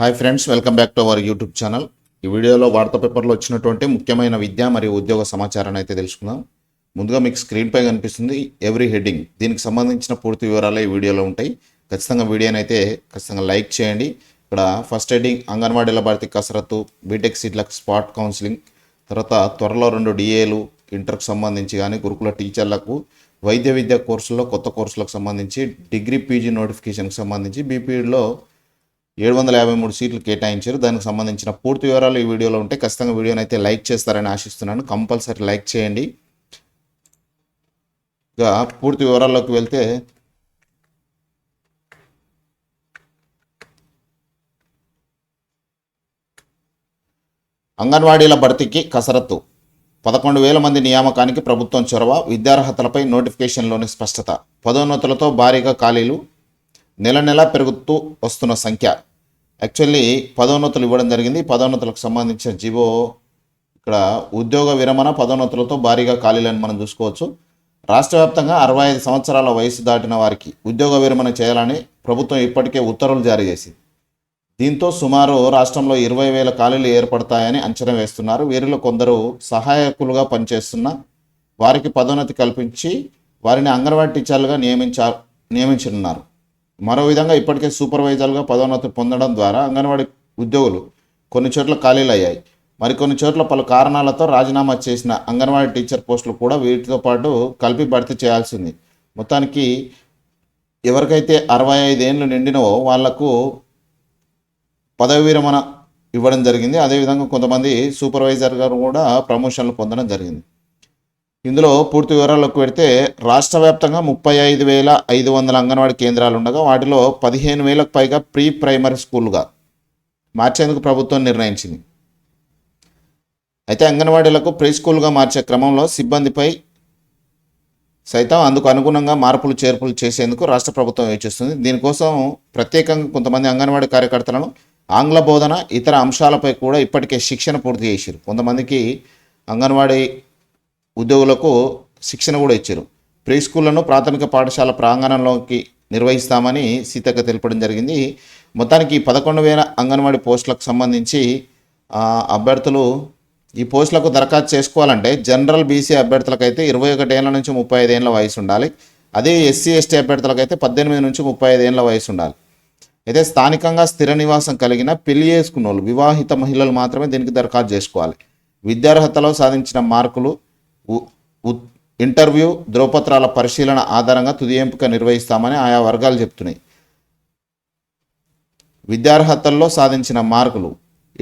Hi friends welcome back to our YouTube channel ఈ వీడియోలో వార్తా పేపర్లో వచ్చినటువంటి ముఖ్యమైన విద్య మరియు ఉద్యోగ సమాచారాన్ని అయితే తెలుసుకుందాం. ముందుగా మీకు స్క్రీన్పై కనిపిస్తుంది ఎవ్రీ హెడ్డింగ్ దీనికి సంబంధించిన పూర్తి వివరాలు ఈ వీడియోలో ఉంటాయి. ఖచ్చితంగా వీడియోని అయితే ఖచ్చితంగా లైక్ చేయండి. ఇక్కడ ఫస్ట్ హెడ్డింగ్ అంగన్వాడీల భారతి కసరత్తు బీటెక్ సీట్లకు స్పాట్ కౌన్సిలింగ్ తర్వాత త్వరలో రెండు డిఏలు ఇంటర్కు సంబంధించి కానీ గురుకుల టీచర్లకు వైద్య విద్య కోర్సుల్లో కొత్త కోర్సులకు సంబంధించి డిగ్రీ పీజీ నోటిఫికేషన్కి సంబంధించి బీపీఈడిలో ఏడు వందల యాభై మూడు సీట్లు కేటాయించారు. దానికి సంబంధించిన పూర్తి వివరాలు ఈ వీడియోలో ఉంటే ఖచ్చితంగా వీడియోని అయితే లైక్ చేస్తారని ఆశిస్తున్నాను. కంపల్సరీ లైక్ చేయండి. ఇక పూర్తి వివరాల్లోకి వెళ్తే అంగన్వాడీల భర్తీకి కసరత్తు. పదకొండు వేల మంది నియామకానికి ప్రభుత్వం చొరవ విద్యార్హతలపై నోటిఫికేషన్లోని స్పష్టత. పదోన్నతులతో భారీగా ఖాళీలు నెల నెల పెరుగుతూ వస్తున్న సంఖ్య. యాక్చువల్లీ పదోన్నతులు ఇవ్వడం జరిగింది. పదోన్నతులకు సంబంధించిన జీవో ఇక్కడ ఉద్యోగ విరమణ పదోన్నతులతో భారీగా ఖాళీలను మనం చూసుకోవచ్చు. రాష్ట్ర వ్యాప్తంగా అరవై ఐదు సంవత్సరాల వయసు దాటిన వారికి ఉద్యోగ విరమణ చేయాలని ప్రభుత్వం ఇప్పటికే ఉత్తర్వులు జారీ చేసింది. దీంతో సుమారు రాష్ట్రంలో ఇరవై వేల ఖాళీలు ఏర్పడతాయని అంచనా వేస్తున్నారు. వీరిలో కొందరు సహాయకులుగా పనిచేస్తున్న వారికి పదోన్నతి కల్పించి వారిని అంగన్వాడీ టీచర్లుగా నియమించా నియమించనున్నారు. మరో విధంగా ఇప్పటికే సూపర్వైజర్లుగా పదోన్నతి పొందడం ద్వారా అంగన్వాడీ ఉద్యోగులు కొన్ని చోట్ల ఖాళీలు అయ్యాయి మరికొన్ని చోట్ల పలు కారణాలతో రాజీనామా చేసిన అంగన్వాడీ టీచర్ పోస్టులు కూడా వీటితో పాటు కలిపి భర్తీ చేయాల్సింది. మొత్తానికి ఎవరికైతే అరవై ఐదేళ్ళు నిండినవో వాళ్ళకు పదవి విరమణ ఇవ్వడం జరిగింది. అదేవిధంగా కొంతమంది సూపర్వైజర్ గారు కూడా ప్రమోషన్లు పొందడం జరిగింది. ఇందులో పూర్తి వివరాలకు పెడితే రాష్ట్ర వ్యాప్తంగా ముప్పై ఐదు వేల ఐదు వందల అంగన్వాడీ కేంద్రాలు ఉండగా వాటిలో పదిహేను వేలకు పైగా ప్రీ ప్రైమరీ స్కూల్గా మార్చేందుకు ప్రభుత్వం నిర్ణయించింది. అయితే అంగన్వాడీలకు ప్రీ స్కూల్గా మార్చే క్రమంలో సిబ్బందిపై సైతం అందుకు అనుగుణంగా మార్పులు చేర్పులు చేసేందుకు రాష్ట్ర ప్రభుత్వం యోచిస్తుంది. దీనికోసం ప్రత్యేకంగా కొంతమంది అంగన్వాడీ కార్యకర్తలను ఆంగ్ల బోధన ఇతర అంశాలపై కూడా ఇప్పటికే శిక్షణ పూర్తి చేశారు కొంతమందికి అంగన్వాడీ ఉద్యోగులకు శిక్షణ కూడా ఇచ్చారు. ప్రీ స్కూళ్ళను ప్రాథమిక పాఠశాల ప్రాంగణంలోకి నిర్వహిస్తామని సీతక్క తెలపడం జరిగింది. మొత్తానికి పదకొండు వేల అంగన్వాడీ పోస్టులకు సంబంధించి అభ్యర్థులు ఈ పోస్టులకు దరఖాస్తు చేసుకోవాలంటే జనరల్ బీసీ అభ్యర్థులకైతే ఇరవై ఒకటేళ్ళ నుంచి ముప్పై ఐదు వయసు ఉండాలి. అదే ఎస్సీ ఎస్టీ అభ్యర్థులకైతే పద్దెనిమిది నుంచి ముప్పై ఐదు వయసు ఉండాలి. అయితే స్థానికంగా స్థిర నివాసం కలిగిన పెళ్ళి చేసుకున్న వాళ్ళు వివాహిత మహిళలు మాత్రమే దీనికి దరఖాస్తు చేసుకోవాలి. విద్యార్హతలో సాధించిన మార్కులు ఇంటర్వ్యూ ధ్రువపత్రాల పరిశీలన ఆధారంగా తుది ఎంపిక నిర్వహిస్తామని ఆయా వర్గాలు చెప్తున్నాయి. విద్యార్హతల్లో సాధించిన మార్కులు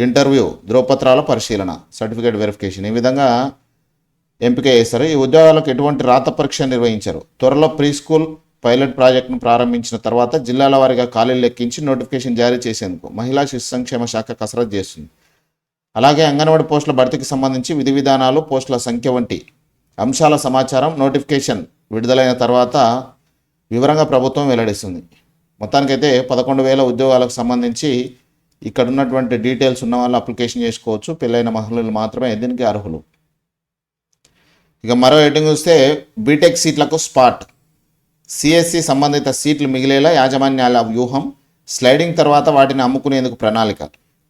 ఇంటర్వ్యూ ధ్రువపత్రాల పరిశీలన సర్టిఫికేట్ వెరిఫికేషన్ ఈ విధంగా ఎంపిక చేస్తారు. ఈ ఉద్యోగాలకు ఎటువంటి రాత పరీక్ష నిర్వహించారు. త్వరలో ప్రీ స్కూల్ పైలట్ ప్రాజెక్టును ప్రారంభించిన తర్వాత జిల్లాల వారీగా ఖాళీలు లెక్కించి నోటిఫికేషన్ జారీ చేసేందుకు మహిళా శిశు సంక్షేమ శాఖ కసరత్తు చేస్తుంది. అలాగే అంగన్వాడీ పోస్టుల భర్తీకి సంబంధించి విధి విధానాలు పోస్టుల సంఖ్య వంటి అంశాల సమాచారం నోటిఫికేషన్ విడుదలైన తర్వాత వివరంగా ప్రభుత్వం వెల్లడిస్తుంది. మొత్తానికైతే పదకొండు వేల ఉద్యోగాలకు సంబంధించి ఇక్కడ ఉన్నటువంటి డీటెయిల్స్ ఉన్న వాళ్ళు అప్లికేషన్ చేసుకోవచ్చు. పెళ్ళైన మహిళలు మాత్రమే దీనికి అర్హులు. ఇక మరో ఎడ్డింగ్ చూస్తే బీటెక్ సీట్లకు స్పాట్. సిఎస్సి సంబంధిత సీట్లు మిగిలేలా యాజమాన్యాల వ్యూహం స్లైడింగ్ తర్వాత వాటిని అమ్ముకునేందుకు ప్రణాళిక.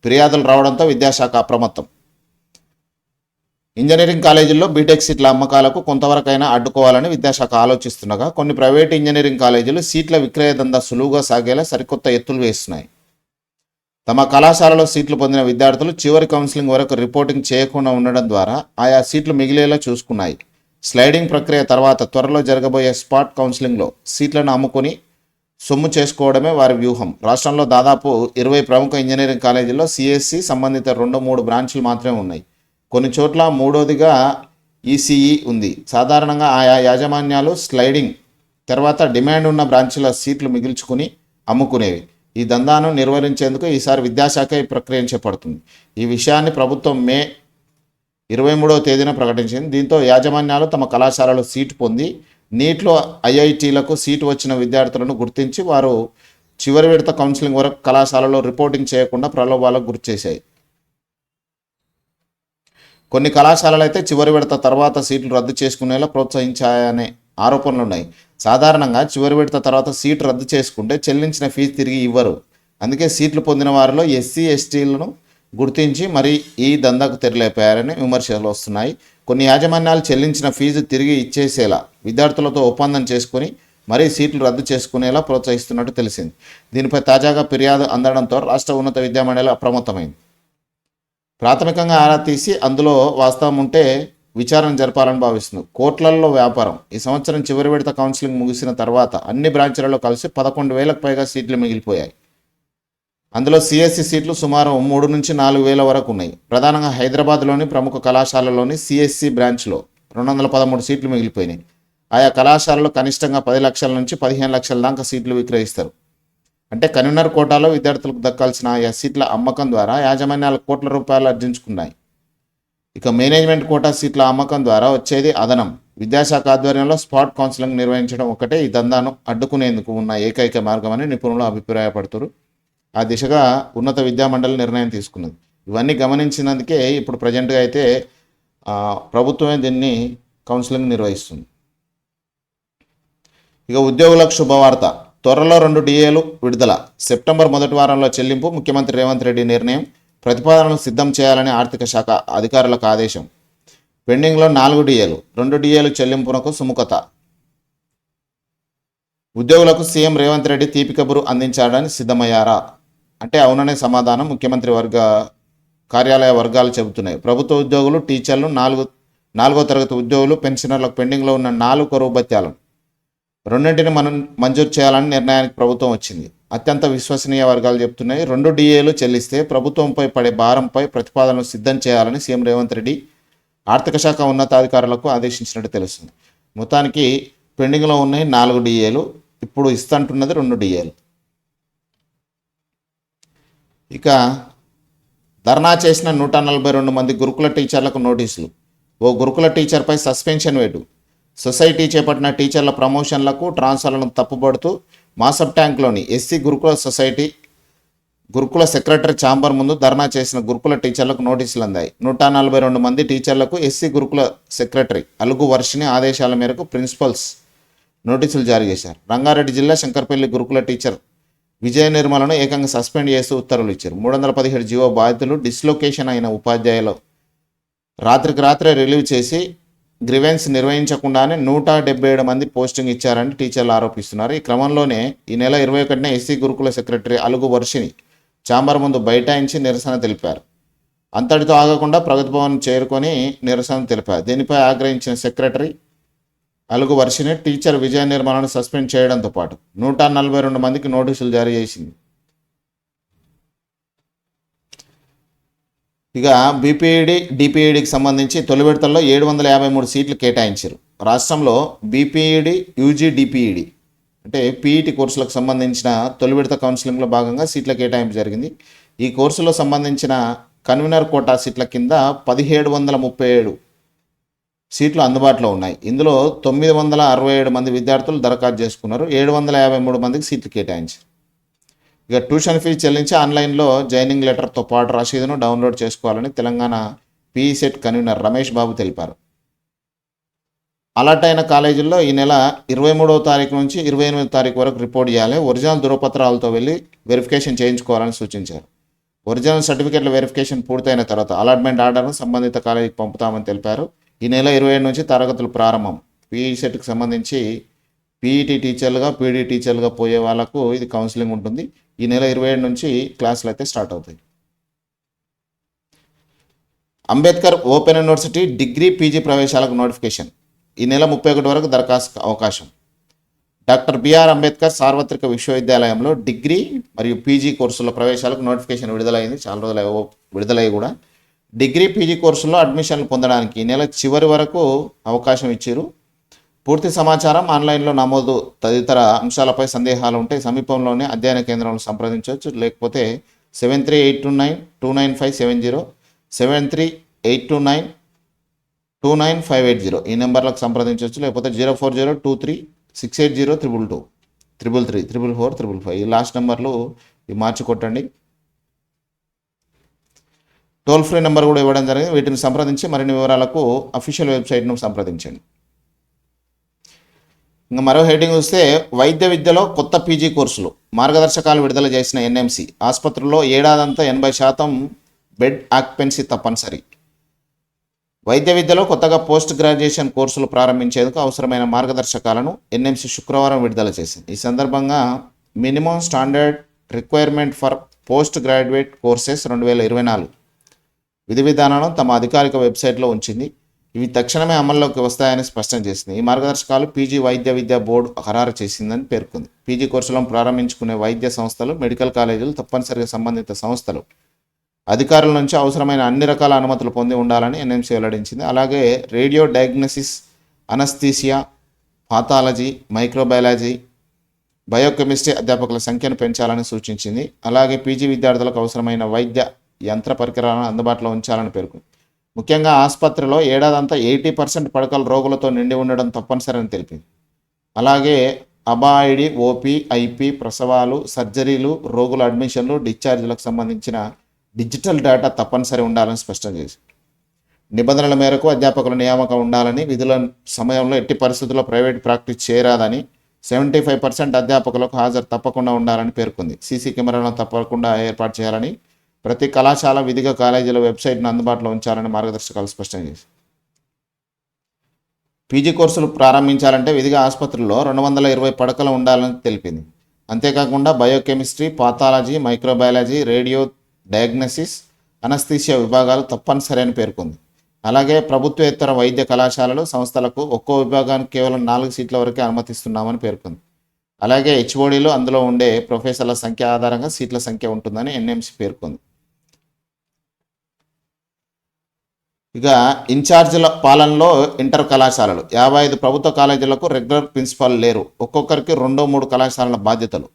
ఫిర్యాదులు రావడంతో విద్యాశాఖ అప్రమత్తం. ఇంజనీరింగ్ కాలేజీల్లో బీటెక్ సీట్ల అమ్మకాలకు కొంతవరకైనా అడ్డుకోవాలని విద్యాశాఖ ఆలోచిస్తుండగా కొన్ని ప్రైవేట్ ఇంజనీరింగ్ కాలేజీలు సీట్ల విక్రయ దందా సులువుగా సాగేలా సరికొత్త ఎత్తులు వేస్తున్నాయి. తమ కళాశాలలో సీట్లు పొందిన విద్యార్థులు చివరి కౌన్సిలింగ్ వరకు రిపోర్టింగ్ చేయకుండా ఉండడం ద్వారా ఆయా సీట్లు మిగిలేలా చూసుకున్నాయి. స్లైడింగ్ ప్రక్రియ తర్వాత త్వరలో జరగబోయే స్పాట్ కౌన్సిలింగ్లో సీట్లను అమ్ముకొని సొమ్ము చేసుకోవడమే వారి వ్యూహం. రాష్ట్రంలో దాదాపు ఇరవై ప్రముఖ ఇంజనీరింగ్ కాలేజీల్లో సిఎస్సి సంబంధిత రెండు మూడు బ్రాంచ్లు మాత్రమే ఉన్నాయి. కొన్ని చోట్ల మూడోదిగా ఈసీఈ ఉంది. సాధారణంగా ఆయా యాజమాన్యాలు స్లైడింగ్ తర్వాత డిమాండ్ ఉన్న బ్రాంచ్ల సీట్లు మిగిల్చుకుని అమ్ముకునేవి. ఈ దందాను నిర్వహించేందుకు ఈసారి విద్యాశాఖ ఈ ప్రక్రియను చేపడుతుంది. ఈ విషయాన్ని ప్రభుత్వం మే ఇరవై మూడవ తేదీన ప్రకటించింది. దీంతో యాజమాన్యాలు తమ కళాశాలలో సీటు పొంది నీట్లో ఐఐటీలకు సీటు వచ్చిన విద్యార్థులను గుర్తించి వారు చివరి విడత కౌన్సిలింగ్ వరకు కళాశాలలో రిపోర్టింగ్ చేయకుండా ప్రలోభాలకు గురిచేశాయి కొన్ని కళాశాలలు అయితే చివరి విడత తర్వాత సీట్లు రద్దు చేసుకునేలా ప్రోత్సహించాయనే ఆరోపణలు ఉన్నాయి సాధారణంగా చివరి విడత తర్వాత సీటు రద్దు చేసుకుంటే చెల్లించిన ఫీజు తిరిగి ఇవ్వరు. అందుకే సీట్లు పొందిన వారిలో ఎస్సీ ఎస్టీలను గుర్తించి మరి ఈ దందాకు తెరలేపారని విమర్శలు వస్తున్నాయి. కొన్ని యాజమాన్యాలు చెల్లించిన ఫీజు తిరిగి ఇచ్చేసేలా విద్యార్థులతో ఒప్పందం చేసుకుని మరీ సీట్లు రద్దు చేసుకునేలా ప్రోత్సహిస్తున్నట్టు తెలిసింది. దీనిపై తాజాగా ఫిర్యాదు అందడంతో రాష్ట్ర ఉన్నత విద్యామండలి అప్రమత్తమైంది. ప్రాథమికంగా ఆరా తీసి అందులో వాస్తవం ఉంటే విచారణ జరపాలని భావిస్తుంది. కోట్లల్లో వ్యాపారం. ఈ సంవత్సరం చివరి విడత కౌన్సిలింగ్ ముగిసిన తర్వాత అన్ని బ్రాంచ్లలో కలిసి పదకొండు వేలకు పైగా సీట్లు మిగిలిపోయాయి. అందులో సిఎస్సి సీట్లు సుమారు మూడు నుంచి నాలుగు వేల వరకు ఉన్నాయి. ప్రధానంగా హైదరాబాద్లోని ప్రముఖ కళాశాలలోని సిఎస్సి బ్రాంచ్లో రెండు వందల పదమూడు సీట్లు మిగిలిపోయినాయి. ఆయా కళాశాలలో కనిష్టంగా పది లక్షల నుంచి పదిహేను లక్షల దాకా సీట్లు విక్రయిస్తారు. అంటే కన్వీనర్ కోటాలో విద్యార్థులకు దక్కాల్సిన ఆయా సీట్ల అమ్మకం ద్వారా యాజమాన్యాలు కోట్ల రూపాయలు అర్జించుకున్నాయి. ఇక మేనేజ్మెంట్ కోటా సీట్ల అమ్మకం ద్వారా వచ్చేది అదనం. విద్యాశాఖ ఆధ్వర్యంలో స్పాట్ కౌన్సిలింగ్ నిర్వహించడం ఒకటే ఈ దందాను అడ్డుకునేందుకు ఉన్న ఏకైక మార్గమని నిపుణులు అభిప్రాయపడుతారు. ఆ దిశగా ఉన్నత విద్యామండలి నిర్ణయం తీసుకున్నది. ఇవన్నీ గమనించినందుకే ఇప్పుడు ప్రజెంట్గా అయితే ప్రభుత్వమే దీన్ని కౌన్సిలింగ్ నిర్వహిస్తుంది. ఇక ఉద్యోగులకు శుభవార్త. త్వరలో రెండు డిఏలు విడుదల. సెప్టెంబర్ మొదటి వారంలో చెల్లింపు ముఖ్యమంత్రి రేవంత్ రెడ్డి నిర్ణయం. ప్రతిపాదనలు సిద్ధం చేయాలని ఆర్థిక శాఖ అధికారులకు ఆదేశం. పెండింగ్లో నాలుగు డిఏలు. రెండు డిఏలు చెల్లింపునకు సుముఖత. ఉద్యోగులకు సీఎం రేవంత్ రెడ్డి తీపి కబురు అందించాలని సిద్ధమయ్యారా? అంటే అవుననే సమాధానం ముఖ్యమంత్రి వర్గ కార్యాలయ వర్గాలు చెబుతున్నాయి. ప్రభుత్వ ఉద్యోగులు టీచర్లు నాలుగు నాలుగో తరగతి ఉద్యోగులు పెన్షనర్లకు పెండింగ్లో ఉన్న నాలుగు కొరవు భత్యాలను రెండింటిని మనం మంజూరు చేయాలని నిర్ణయానికి ప్రభుత్వం వచ్చింది. అత్యంత విశ్వసనీయ వర్గాలు చెప్తున్నాయి రెండు డిఏలు చెల్లిస్తే ప్రభుత్వంపై పడే భారంపై ప్రతిపాదనలు సిద్ధం చేయాలని సీఎం రేవంత్ రెడ్డి ఆర్థిక శాఖ ఉన్నతాధికారులకు ఆదేశించినట్టు తెలుస్తుంది. మొత్తానికి పెండింగ్లో ఉన్నాయి నాలుగు డిఏలు. ఇప్పుడు ఇస్తంటున్నది రెండు డిఏలు. ఇక ధర్నా చేసిన నూట నలభై రెండు మంది గురుకుల టీచర్లకు నోటీసులు. ఓ గురుకుల టీచర్పై సస్పెన్షన్ వేటు. సొసైటీ చేపట్టిన టీచర్ల ప్రమోషన్లకు ట్రాన్స్ఫర్లను తప్పుపడుతూ మాసబ్ ట్యాంక్లోని ఎస్సీ గురుకుల సొసైటీ గురుకుల సెక్రటరీ ఛాంబర్ ముందు ధర్నా చేసిన గురుకుల టీచర్లకు నోటీసులు అందాయి. నూట నలభై రెండు మంది టీచర్లకు ఎస్సీ గురుకుల సెక్రటరీ అలుగు వర్షిని ఆదేశాల మేరకు ప్రిన్సిపల్స్ నోటీసులు జారీ చేశారు. రంగారెడ్డి జిల్లా శంకర్పల్లి గురుకుల టీచర్ విజయ నిర్మలను ఏకంగా సస్పెండ్ చేస్తూ ఉత్తర్వులు ఇచ్చారు. మూడు వందల పదిహేడు జీవో బాధితులు డిస్లొకేషన్ అయిన ఉపాధ్యాయులు రాత్రికి రాత్రే రిలీవ్ చేసి గ్రివెన్స్ నిర్వహించకుండానే నూట డెబ్బై ఏడు మంది పోస్టింగ్ ఇచ్చారని టీచర్లు ఆరోపిస్తున్నారు. ఈ క్రమంలోనే ఈ నెల ఇరవై ఒకటిన ఎస్సీ గురుకుల సెక్రటరీ అలుగు వర్షిని చాంబర్ ముందు బైఠాయించి నిరసన తెలిపారు. అంతటితో ఆగకుండా ప్రగతి భవన్ చేరుకొని నిరసన తెలిపారు. దీనిపై ఆగ్రహించిన సెక్రటరీ నలుగు వర్షిని టీచర్ విజయ నిర్మలను సస్పెండ్ చేయడంతో పాటు నూట నలభై రెండు మందికి నోటీసులు జారీ చేసింది. ఇక బీపీఈడి డిపిఈడికి సంబంధించి తొలి విడతల్లో ఏడు వందల యాభై మూడు సీట్లు కేటాయించారు. రాష్ట్రంలో బీపీఈడి యూజీ డిపిఈడి అంటే పీఈటీ కోర్సులకు సంబంధించిన తొలి విడత కౌన్సిలింగ్లో భాగంగా సీట్ల కేటాయింపు జరిగింది. ఈ కోర్సులో సంబంధించిన కన్వీనర్ కోటా సీట్ల కింద పదిహేడు వందల ముప్పై ఏడు సీట్లు అందుబాటులో ఉన్నాయి. ఇందులో తొమ్మిది వందల అరవై ఏడు మంది విద్యార్థులు దరఖాస్తు చేసుకున్నారు. ఏడు వందల యాభై మూడు మందికి సీట్లు కేటాయించారు. ఇక ట్యూషన్ ఫీజు చెల్లించి ఆన్లైన్లో జాయినింగ్ లెటర్తో పాటు రసీదును డౌన్లోడ్ చేసుకోవాలని తెలంగాణ పీసెట్ కన్వీనర్ రమేష్ బాబు తెలిపారు. అలర్ట్ అయిన కాలేజీల్లో ఈ నెల ఇరవై మూడవ తారీఖు నుంచి ఇరవై ఎనిమిది తారీఖు వరకు రిపోర్ట్ చేయాలి. ఒరిజినల్ ధృవపత్రాలతో వెళ్ళి వెరిఫికేషన్ చేయించుకోవాలని సూచించారు. ఒరిజినల్ సర్టిఫికేట్ల వెరిఫికేషన్ పూర్తయిన తర్వాత అలాట్మెంట్ ఆర్డర్ను సంబంధిత కాలేజీకి పంపుతామని తెలిపారు. ఈ నెల ఇరవై ఏడు నుంచి తరగతులు ప్రారంభం. పీఈ సెట్కి సంబంధించి పీఈటీ టీచర్లుగా పీడీ టీచర్లుగా పోయే వాళ్ళకు ఇది కౌన్సిలింగ్ ఉంటుంది. ఈ నెల ఇరవై ఏడు నుంచి క్లాసులు అయితే స్టార్ట్ అవుతాయి. Ambedkar open university degree PG ప్రవేశాలకు notification. ఈ నెల ముప్పై ఒకటి వరకు దరఖాస్తు అవకాశం. డాక్టర్ బిఆర్ అంబేద్కర్ సార్వత్రిక విశ్వవిద్యాలయంలో డిగ్రీ మరియు పీజీ కోర్సుల ప్రవేశాలకు నోటిఫికేషన్ విడుదలైంది. చాలా రోజులు విడుదలై విడుదలయ్యి కూడా. డిగ్రీ పీజీ కోర్సుల్లో అడ్మిషన్లు పొందడానికి నెల చివరి వరకు అవకాశం ఇచ్చారు పూర్తి సమాచారం ఆన్లైన్లో నమోదు తదితర అంశాలపై సందేహాలు ఉంటే సమీపంలోనే అధ్యయన కేంద్రంలో సంప్రదించవచ్చు. లేకపోతే seven three eight two nine two nine five seven zero seven three eight two nine two nine five eight zero ఈ నెంబర్లకు సంప్రదించవచ్చు. లేకపోతే zero four zero two three six eight zero triple two triple three triple four triple five ఈ last నెంబర్లు ఇవి మార్చి కొట్టండి. Toll free number కూడా ఇవ్వడం జరిగింది. వీటిని సంప్రదించి మరిన్ని వివరాలకు అఫీషియల్ వెబ్సైట్ను సంప్రదించండి. ఇంకా మరో హెడ్డింగ్ చూస్తే వైద్య విద్యలో కొత్త పీజీ కోర్సులు. మార్గదర్శకాలు విడుదల చేసిన ఎన్ఎంసి. ఆసుపత్రుల్లో ఏడాదంతా ఎనభై శాతం బెడ్ ఆక్యుపెన్సీ తప్పనిసరి. వైద్య విద్యలో కొత్తగా పోస్ట్ గ్రాడ్యుయేషన్ కోర్సులు ప్రారంభించేందుకు అవసరమైన మార్గదర్శకాలను ఎన్ఎంసి శుక్రవారం విడుదల చేసింది. ఈ సందర్భంగా minimum standard requirement for post graduate courses రెండు వేల ఇరవై నాలుగు. విధి విధానాలను తమ అధికారిక వెబ్సైట్లో ఉంచింది. ఇవి తక్షణమే అమల్లోకి వస్తాయని స్పష్టం చేసింది. ఈ మార్గదర్శకాలు పీజీ వైద్య విద్యా బోర్డు ఖరారు చేసిందని పేర్కొంది. పీజీ కోర్సులను ప్రారంభించుకునే వైద్య సంస్థలు మెడికల్ కాలేజీలు తప్పనిసరిగా సంబంధిత సంస్థలు అధికారుల నుంచి అవసరమైన అన్ని రకాల అనుమతులు పొంది ఉండాలని ఎన్ఎంసీ వెల్లడించింది. అలాగే radio diagnosis anaesthesia pathology microbiology biochemistry అధ్యాపకుల సంఖ్యను పెంచాలని సూచించింది. అలాగే పీజీ విద్యార్థులకు అవసరమైన వైద్య యంత్ర పరికరాలను అందుబాటులో ఉంచాలని పేర్కొంది. ముఖ్యంగా ఆసుపత్రిలో ఏడాదంతా ఎయిటీ పర్సెంట్ పడకలు రోగులతో నిండి ఉండడం తప్పనిసరని తెలిపింది. అలాగే అబాయిడి ఓపీ ఐపీ ప్రసవాలు సర్జరీలు రోగుల అడ్మిషన్లు డిశ్చార్జీలకు సంబంధించిన డిజిటల్ డేటా తప్పనిసరి ఉండాలని స్పష్టం చేసింది. నిబంధనల మేరకు అధ్యాపకుల నియామకం ఉండాలని విధుల సమయంలో ఎట్టి పరిస్థితుల్లో ప్రైవేట్ ప్రాక్టీస్ చేయరాదని సెవెంటీ ఫైవ్ పర్సెంట్ అధ్యాపకులకు హాజరు తప్పకుండా ఉండాలని పేర్కొంది. సీసీ కెమెరాలను తప్పకుండా ఏర్పాటు చేయాలని ప్రతి కళాశాల విధిగా కాలేజీల వెబ్సైట్ను అందుబాటులో ఉంచాలని మార్గదర్శకాలు స్పష్టం చేశారు పీజీ కోర్సులు ప్రారంభించాలంటే విధిగా ఆసుపత్రుల్లో రెండు వందల ఇరవై పడకలు ఉండాలని తెలిపింది. అంతేకాకుండా biochemistry pathology microbiology radio diagnosis anaesthesia విభాగాలు తప్పనిసరి అని పేర్కొంది. అలాగే ప్రభుత్వేతర వైద్య కళాశాలలు సంస్థలకు ఒక్కో విభాగానికి కేవలం నాలుగు సీట్ల వరకే అనుమతిస్తున్నామని పేర్కొంది. అలాగే హెచ్ఓడీలు అందులో ఉండే ప్రొఫెసర్ల సంఖ్య ఆధారంగా సీట్ల సంఖ్య ఉంటుందని ఎన్ఎంసి పేర్కొంది. ఇక ఇన్ఛార్జీల పాలనలో ఇంటర్ కళాశాలలు. యాభై ఐదు ప్రభుత్వ కాలేజీలకు రెగ్యులర్ ప్రిన్సిపాల్ లేరు. ఒక్కొక్కరికి రెండో మూడు కళాశాలల బాధ్యతలు.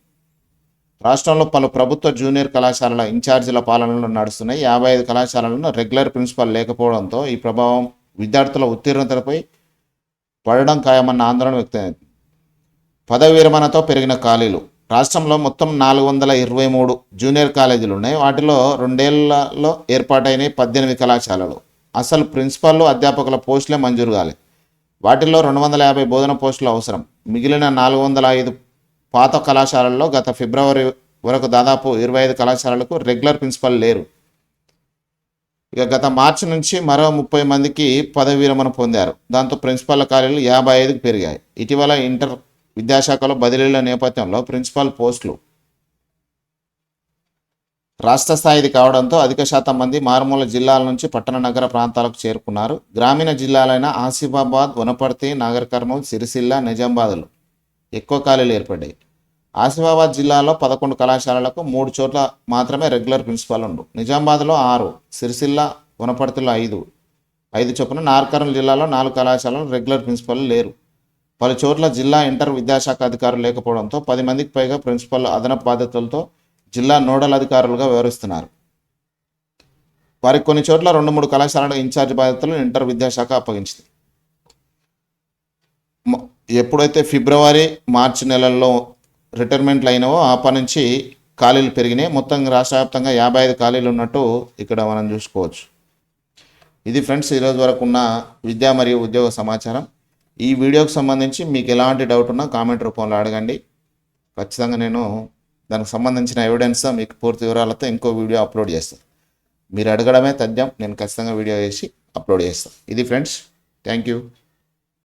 రాష్ట్రంలో పలు ప్రభుత్వ జూనియర్ కళాశాలల ఇన్ఛార్జీల పాలనలో నడుస్తున్నాయి. యాభై ఐదు కళాశాలలను రెగ్యులర్ ప్రిన్సిపాల్ లేకపోవడంతో ఈ ప్రభావం విద్యార్థుల ఉత్తీర్ణతలపై పడడం ఖాయమన్న ఆందోళన వ్యక్తమైంది. పదవి విరమణతో పెరిగిన ఖాళీలు. రాష్ట్రంలో మొత్తం నాలుగు వందల ఇరవై మూడు జూనియర్ కాలేజీలు ఉన్నాయి. వాటిలో రెండేళ్ళలో ఏర్పాటైన పద్దెనిమిది కళాశాలలు. అసలు ప్రిన్సిపాల్లో అధ్యాపకుల పోస్టులే మంజూరు కాలే. వాటిల్లో రెండు వందల యాభై బోధన పోస్టులు అవసరం. మిగిలిన నాలుగు వందల ఐదు పాత కళాశాలల్లో గత ఫిబ్రవరి వరకు దాదాపు ఇరవై ఐదు కళాశాలలకు రెగ్యులర్ ప్రిన్సిపల్ లేరు. ఇక గత మార్చి నుంచి మరో ముప్పై మందికి పదవి విరమణ పొందారు. దాంతో ప్రిన్సిపాల్ ఖాళీలు యాభై ఐదుకు పెరిగాయి. ఇటీవల ఇంటర్ విద్యాశాఖలో బదిలీల నేపథ్యంలో ప్రిన్సిపాల్ పోస్టులు రాష్ట్ర స్థాయిది కావడంతో అధిక శాతం మంది మారుమూల జిల్లాల నుంచి పట్టణ నగర ప్రాంతాలకు చేరుకున్నారు. గ్రామీణ జిల్లాలైన ఆసిఫాబాద్ వనపర్తి నాగర్ కర్నూలు సిరిసిల్ల నిజామాబాద్లు ఎక్కువ ఖాళీలు ఏర్పడ్డాయి. ఆసిఫాబాద్ జిల్లాలో పదకొండు కళాశాలలకు మూడు చోట్ల మాత్రమే రెగ్యులర్ ప్రిన్సిపాల్ ఉండు. నిజామాబాద్లో ఆరు సిరిసిల్ల వనపర్తిలో ఐదు ఐదు చొప్పున నార్కర్నూలు జిల్లాలో నాలుగు కళాశాలలు రెగ్యులర్ ప్రిన్సిపాల్ లేరు. పలు చోట్ల జిల్లా ఇంటర్ విద్యాశాఖ అధికారులు లేకపోవడంతో పది మందికి పైగా ప్రిన్సిపాల్ అదనపు బాధ్యతలతో జిల్లా నోడల్ అధికారులుగా వ్యవహరిస్తున్నారు వారికి కొన్ని చోట్ల రెండు మూడు కళాశాలల ఇన్ఛార్జ్ బాధ్యతలు ఇంటర్ విద్యాశాఖ అప్పగించింది. ఎప్పుడైతే ఫిబ్రవరి మార్చి నెలల్లో రిటైర్మెంట్లు అయినవో ఆప నుంచి ఖాళీలు పెరిగినాయి. మొత్తం రాష్ట్ర వ్యాప్తంగా యాభై ఐదు ఖాళీలు ఉన్నట్టు ఇక్కడ మనం చూసుకోవచ్చు. ఇది ఫ్రెండ్స్ ఈరోజు వరకు ఉన్న విద్యా మరియు ఉద్యోగ సమాచారం. ఈ వీడియోకి సంబంధించి మీకు ఎలాంటి డౌట్ ఉన్నా కామెంట్ రూపంలో అడగండి. ఖచ్చితంగా నేను దానికి సంబంధించిన ఎవిడెన్స్ మీకు పూర్తి వివరాలతో ఇంకో వీడియో అప్లోడ్ చేస్తాను. మీరు అడగడమే తథ్యం నేను ఖచ్చితంగా వీడియో చేసి అప్లోడ్ చేస్తాను. ఇది ఫ్రెండ్స్ థ్యాంక్ యూ